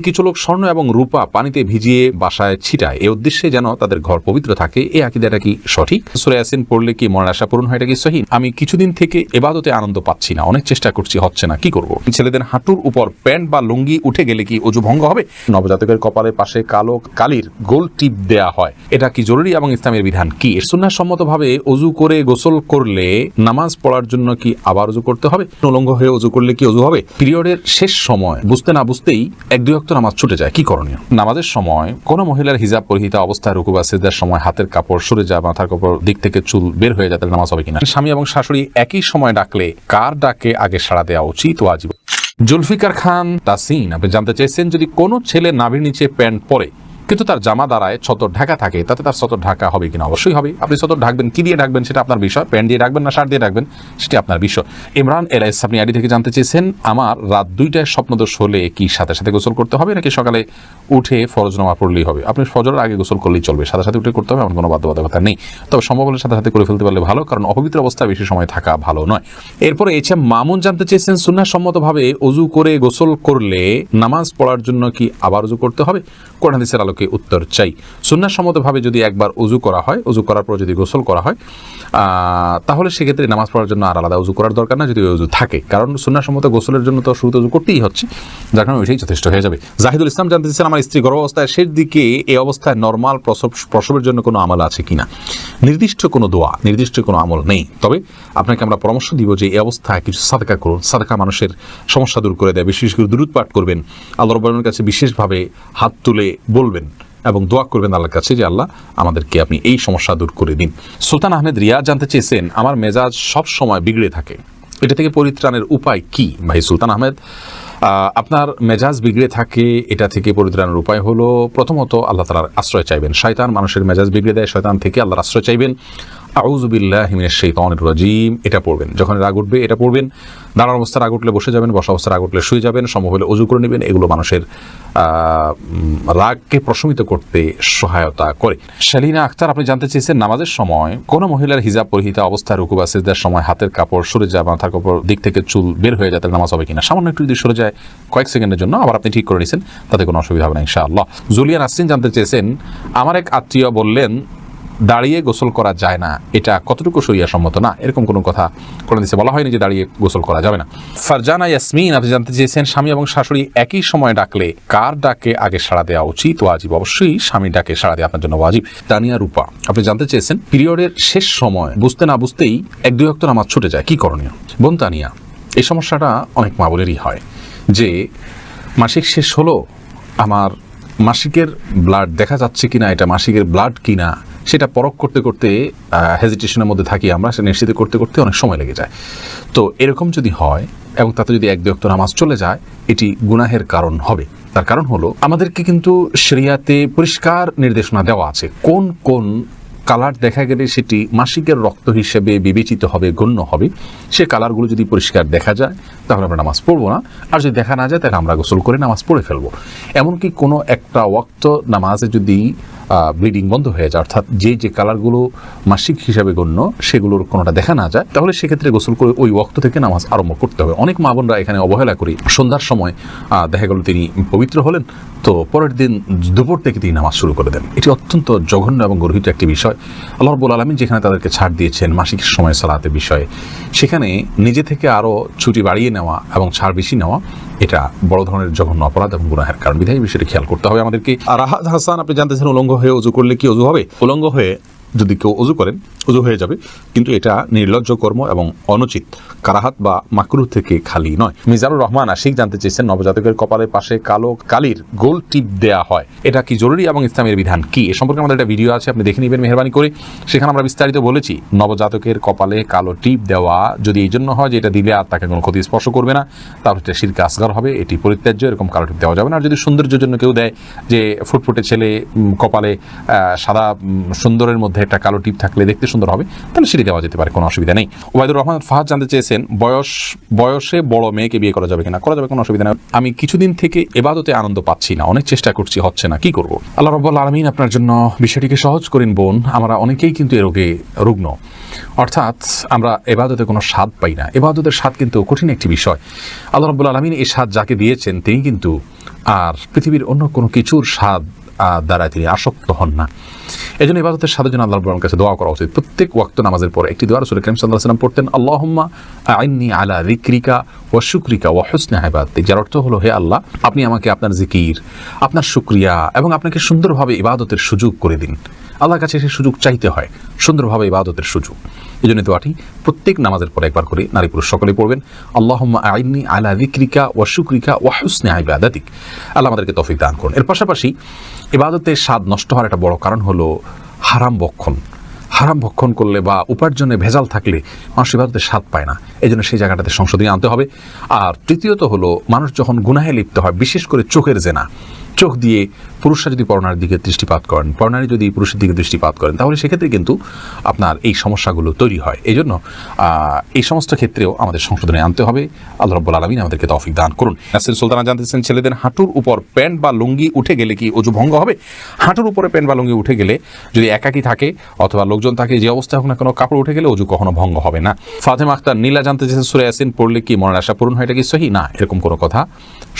কিছু লোক স্বর্ণ এবং রূপা পানিতে ভিজিয়ে বাসায় ছিটায়। এই উদ্দেশ্যে যেন তাদের ঘর পবিত্র থাকে। এই আকিদাটা কি সঠিক? সুরে ইয়াসিন পড়লে কি মনের আশা পূরণ হয়? এটা কি সহি? আমি কিছুদিন থেকে এবাদতে আনন্দ পাচ্ছি না। অনেক চেষ্টা করছি, হচ্ছে না। কি করব? ছেলেদের হাঁটুর উপর প্যান্ট বা লুঙ্গি উঠে গেলে কি অজু ভঙ্গ হবে? নবজাতকের কপালের পাশে কালো কালির গোল টিপ দেয়া হয়। এটা কি জরুরি এবং ইসলামের বিধান কি? সুন্নাহ সম্মতভাবে অজু করে গোসল করলে নামাজ পড়ার জন্য কি আবার অজু করতে হবে? উলঙ্গ হয়ে অজু করলে কি অজু হবে? পিরিয়ডের শেষ সময় বুঝতে না বুঝতেই এক দুই অক্ত নামাজ ছুটে যায়, কি করণীয়? নামাজের সময় কোনো মহিলার হিজাব পরিহিত অবস্থায় রুকু বা সেদার সময় হাতের কাপড় সরে যায় মাথার কাপড় দিক থেকে চুল বের হয়ে যায় তাহলে নামাজ হবে কিনা? স্বামী এবং শাশুড়ি একই সময় ডাকলে কার ডাকে আগে সাড়া দেওয়া উচিত ও ওয়াজিব জুলফিকার খান তাসিন, আপনি জানতে চাইছেন যদি কোনো ছেলে নাভির নিচে প্যান্ট পরে কিন্তু তার জামা দ্বারায় ছতর ঢাকা থাকে, তাতে তার ছতর ঢাকা হবে কিনা? অবশ্যই হবে। আপনি ছতর ঢাকবেন, কি দিয়ে ঢাকবেন সেটা আপনার বিষয়। প্যান্ট দিয়ে ঢাকবেন না, শার্ট দিয়ে ঢাকবেন, সেটা আপনার বিষয়। ইমরান এলাইস আপনি আইডি থেকে জানতে চেয়েছেন, আমার রাত দুইটায় স্বপ্নদোষ হলে কি সাথে সাথে গোসল করতে হবে, নাকি সকালে উঠে ফরজ নামা পড়লেই হবে? আপনি ফজরের আগে গোসল করলেই চলবে, সাথে সাথে উঠে করতে হবে, এমন কোনো বাধ্যবাধকতা নেই। তবে সম্ভব হলে সাথে সাথে করে ফেলতে পারলে ভালো, কারণ অপবিত্র অবস্থায় বেশি সময় থাকা ভালো নয়। এরপরে এছে মামুন জানতে চেয়েছেন সুন্নাহ সম্মতভাবে অজু করে গোসল করলে নামাজ পড়ার জন্য কি আবার অজু করতে হবে? কোরআন হাদিসের আলোকে উত্তর চাই। সুন্নাহ সম্মতভাবে যদি একবার অজু করা হয় অজু করার পর যদি গোসল করা হয় তাহলে সেক্ষেত্রে নামাজ পড়ার জন্য আর আলাদা অজু করার দরকার না যদি অজু থাকে। কারণ সুন্নাহ সম্মত গোসলের জন্য তো শুরুতে অজু করতেই হচ্ছে, যার কারণে ওইটাই যথেষ্ট হয়ে যাবে। জাহিদুল ইসলাম জানতে চাইছেন আমার স্ত্রী গর্ভাবস্থায় শেষ দিকে এই অবস্থায় নর্মাল প্রসব প্রসবের জন্য কোনো আমল আছে কিনা? নির্দিষ্ট কোনো দোয়া, নির্দিষ্ট কোনো আমল নেই। তবে আপনাকে আমরা পরামর্শ দিব যে এই অবস্থায় কিছু সাদকা করুন। সাদকা মানুষের সমস্যা দূর করে দেয়। বিশেষ করে দূরত পাঠ করবেন। আল্লাহ রব্বানের কাছে বিশেষভাবে হাত তুলে বলবেন। এবং দোয়া করবেন আল্লাহর কাছে যে আল্লাহ, আমাদেরকে আপনি এই সমস্যা দূর করে দিন। সুলতান আহমেদ রিয়া জানতে চেয়েছেন, আমার মেজাজ সব সময় বিগড়ে থাকে। এটা থেকে পরিত্রাণের উপায় কি ভাই সুলতান আহমেদ? আপনার মেজাজ বিগড়ে থাকে, এটা থেকে পরিত্রাণের উপায় হলো, প্রথমত আল্লাহ তালার আশ্রয় চাইবেন। শয়তান মানুষের মেজাজ বিগড়ে দেয়, শয়তান থেকে আল্লাহর আশ্রয় চাইবেন। আউজুবিল্লাহ শৈতানির রাজিম। এটা পড়বেন। যখন রাগ উঠবে, এটা পড়বেন। দাঁড়ার অবস্থা রাগ উঠলে বসে যাবেন, বসা অবস্থা রাগ উঠলে শুয়ে যাবেন, সম্ভব হলে অজু করে নেবেন। এগুলো মানুষের রাগকে প্রশমিত করতে সহায়তা করে। শালিনা আক্তার আপনি জানতে চেয়েছেন নামাজের সময় কোনো মহিলার হিজাব পরিহিত অবস্থায় রুকু বা সিজদার সময় হাতের কাপড় সরে যায় মাথার কাপড় দিক থেকে চুল বের হয়ে যায়, তাহলে নামাজ হবে কিনা? সামান্য একটু যদি সরে যায়, কয়েক সেকেন্ডের জন্য আবার আপনি ঠিক করে নিয়েছেন তাতে কোনো অসুবিধা হবে না, ইনশাআল্লাহ। জুলিয়া নাসরিন জানতে চেয়েছেন, আমার এক আত্মীয় বললেন দাঁড়িয়ে গোসল করা যায় না। এটা কতটুকু সম্মত না, এরকম কোনো কথা কোরআন দিচ্ছে বলা হয়নি যে দাঁড়িয়ে গোসল করা যাবে না। ফারজানা ইয়াসমিন, আপনি জানতে চেয়েছেন, স্বামী এবং শাশুড়ি একই সময় ডাকলে কার ডাকে আগে সাড়া দেওয়া উচিত? ওয়াজিব, অবশ্যই স্বামী ডাকে সাড়া দেওয়া আপনার জন্য ওয়াজিব। তানিয়া রূপা, আপনি জানতে চেয়েছেন, পিরিয়ডের শেষ সময় বুঝতে না বুঝতেই এক দুই অক্ত নামাজ ছুটে যায়। কি করণীয়? বোন তানিয়া, এই সমস্যাটা অনেক মা হয় যে মাসিক শেষ হলো, আমার মাসিকের ব্লাড দেখা যাচ্ছে কিনা, এটা মাসিকের ব্লাড কিনা সেটা পরখ করতে করতে হেজিটেশনের মধ্যে থাকি আমরা, সেটা নিশ্চিত করতে করতে অনেক সময় লেগে যায়। তো এরকম যদি হয়, এবং তাতে যদি এক দুক্ত নামাজ চলে যায়, এটি গুনাহের কারণ হবে। তার কারণ হলো, আমাদেরকে কিন্তু শরিয়াতে পরিষ্কার নির্দেশনা দেওয়া আছে। কোন কোন কালার দেখা গেলে সেটি মাসিকের রক্ত হিসেবে বিবেচিত হবে, গণ্য হবে। সে কালারগুলো যদি পরিষ্কার দেখা যায় তাহলে আমরা নামাজ পড়ব না। আর যদি দেখা না যায়, তাহলে আমরা গোসল করে নামাজ পড়ে ফেলব। এমনকি কোনো একটা ওয়াক্ত নামাজে যদি ব্লিডিং বন্ধ হয়ে যায়, অর্থাৎ যে যে কালারগুলো মাসিক হিসাবে গণ্য, সেগুলোর কোনোটা দেখা না যায়, তাহলে সেক্ষেত্রে গোসল করে ওই ওয়াক্ত থেকে নামাজ আরম্ভ করতে হবে। অনেক মা বোনরা এখানে অবহেলা করি। সন্ধ্যার সময় দেখা গেল তিনি পবিত্র হলেন, তো পরের দিন দুপুর থেকে তিনি নামাজ শুরু করে দেন। এটি অত্যন্ত জঘন্য এবং গর্হিত একটি বিষয়। আল্লাহ রব্বুল আলমিন যেখানে তাদেরকে ছাড় দিয়েছেন মাসিক সময় সালাতের বিষয়ে, সেখানে নিজে থেকে আরও ছুটি বাড়িয়ে নেওয়া এবং ছাড় বেশি নেওয়া এটা বড় ধরনের জঘন্য অপরাধ এবং গুনাহের কারণ। বিধায় বিষয়টি খেয়াল করতে হবে আমাদেরকে। আর রাহাত হাসান আপনি জানতেছেন উলঙ্গ হয়ে অজু করলে কি অজু হবে? উলঙ্গ হয়ে যদি কেউ অজু করেন, অজু হয়ে যাবে। কিন্তু এটা নির্লজ্জ কর্ম এবং অনুচিত। কারাহাত বা মাকরু থেকে খালি নয়। মিজানুর রহমান আশিক জানতে চেয়েছেন, নবজাতকের কপালের পাশে কালো কালির গোল টিপ দেয়া হয়। এটা কি জরুরি এবং ইসলামের বিধান কি? এ সম্পর্কে আমাদের একটা ভিডিও আছে, আপনি দেখে নেবেন, মেহরবানি করে। সেখানে আমরা বিস্তারিত বলেছি, নবজাতকের কপালে কালো টিপ দেওয়া যদি এই জন্য হয় যে এটা দিলে আর তাকে কোনো ক্ষতি স্পর্শ করবে না, তাহলে এটা শিরকে আসগার হবে, এটি পরিত্যাজ্য, এরকম কালো টিপ দেওয়া যাবে না। আর যদি সৌন্দর্যের জন্য কেউ দেয় যে ফুটফুটে ছেলে কপালে সাদা সুন্দরের মধ্যে একটা কালো টিপ থাকলে দেখতে সুন্দর হবে, তাহলে সেটি দেওয়া যেতে পারে, কোনো অসুবিধা নেই। ওবায়দুর রহমান, ফাহাদ জানতে চেয়েছেন, বয়স, বয়সে বড় মেয়েকে বিয়ে করা যাবে কিনা, করা যাবে, কোনো অসুবিধা নেই। আমি কিছুদিন থেকে এবাদতে আনন্দ পাচ্ছি না, অনেক চেষ্টা করছি, হচ্ছে না, কি করব? আল্লাহ রব্বুল আলমিন আপনার জন্য বিষয়টিকে সহজ করেন, বোন, আমরা অনেকেই কিন্তু এ রোগে রুগ্ন। অর্থাৎ আমরা এবাদতে কোনো স্বাদ পাই না। এবাদতের স্বাদ কিন্তু কঠিন একটি বিষয়। আল্লাহ রব্বুল আলমিন এই স্বাদ যাকে দিয়েছেন, তিনি কিন্তু আর পৃথিবীর অন্য কোনো কিছুর স্বাদ দ্বারা তিনি আসক্ত হন না। এই জন্য ইবাদতের সাথে জন্য আল্লাহ রব্বুল কাছে দোয়া করা উচিত। প্রত্যেক ওয়াক্ত নামাজের পরে একটি দোয়া রসুল করিম সাল্লাহ সাল্লাম পড়তেন, আল্লাহম্মা আইনি আলা রিক্রিকা ও শুক্রিকা ও হুসনে হাইবাদ যার অর্থ হলো, হে আল্লাহ, আপনি আমাকে আপনার জিকির আপনার শুক্রিয়া এবং আপনাকে সুন্দরভাবে ইবাদতের সুযোগ করে দিন। আল্লাহর কাছে সেই সুযোগ চাইতে হয়, সুন্দরভাবে ইবাদতের সুযোগ। এই জন্য দোয়াটি প্রত্যেক নামাজের পরে একবার করে নারী পুরুষ সকলে পড়বেন। আল্লাহম্মা আইনি আলা রিক্রিকা ও শুক্রিকা ও হুসনে হাইবাদাতিক আল্লাহ আমাদেরকে তৌফিক দান করুন। এর পাশাপাশি ইবাদতের স্বাদ নষ্ট হওয়ার একটা বড় কারণ হলো হারাম বক্ষণ হারাম ভক্ষণ করলে বা উপার্জনে ভেজাল থাকলে মানুষ ইবাদতের স্বাদ পায় না। এই জন্য সেই জায়গাটাতে সংশোধনী আনতে হবে। আর তৃতীয়ত হলো মানুষ যখন গুনাহে লিপ্ত হয়, বিশেষ করে চোখের জেনা চোখ দিয়ে পুরুষরা যদি পরনার দিকে দৃষ্টিপাত করেন, পরনারী যদি পুরুষের দিকে দৃষ্টিপাত করেন, তাহলে সেক্ষেত্রে কিন্তু আপনার এই সমস্যাগুলো তৈরি হয়। এই জন্য এই সমস্ত ক্ষেত্রেও আমাদের সংশোধনে আনতে হবে। আল্লাহ রব্বুল আলমিন আমাদেরকে তৌফিক দান করুন। নাসির সুলতানা জানতেছেন ছেলেদের হাঁটুর উপর প্যান্ট বা লুঙ্গি উঠে গেলে কি অজু ভঙ্গ হবে? হাঁটুর উপরে প্যান্ট বা লুঙ্গি উঠে গেলে যদি একাকি থাকে অথবা লোকজন থাকে, যে অবস্থা হোক না কোনো, কাপড় উঠে গেলে অজু কখনো ভঙ্গ হবে না। ফাতেমা আক্তার, নীলা জানতে চেয়েছেন সুরে ইয়াসিন পড়লে কি মনের আশা পূরণ হয়? এটা কি সহি? না, এরকম কোনো কথা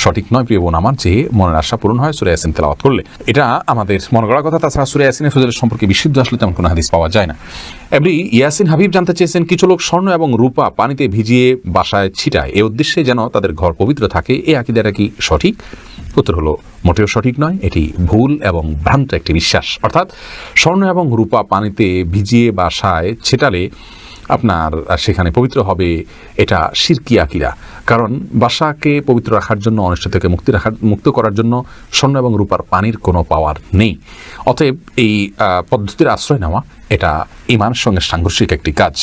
সঠিক নয়। প্রিয় বোন, আমার যে মনের আশা পূরণ হয় সুরে ইয়াসিন তেলাওয়াত করলে। এটা আমাদের মনে করার কথা, তাছাড়া সুরে ইয়াসিনের ফজলের সম্পর্কে বিশুদ্ধ আসলে তেমন কোনো হাদিস পাওয়া যায় না। এমনি ইয়াসিন হাবিব জানতে চেয়েছেন, কিছু লোক স্বর্ণ এবং রূপা পানিতে ভিজিয়ে বাসায় ছিটায়। এ উদ্দেশ্যে যেন তাদের ঘর পবিত্র থাকে এই আকিদাটা কি সঠিক? উত্তর হলো, মোটেও সঠিক নয়। এটি ভুল এবং ভ্রান্ত একটি বিশ্বাস। অর্থাৎ, স্বর্ণ এবং রূপা পানিতে ভিজিয়ে বাসায় ছেটালে আপনার সেখানে পবিত্র হবে এটা সিরকি আকিরা। কারণ বাসাকে পবিত্র রাখার জন্য অনিষ্ট থেকে মুক্তি রাখার, মুক্ত করার জন্য স্বর্ণ এবং রূপার পানির কোনো পাওয়ার নেই। অতএব এই পদ্ধতির আশ্রয় নেওয়া এটা ইমানের সঙ্গে সাংঘর্ষিক একটি কাজ।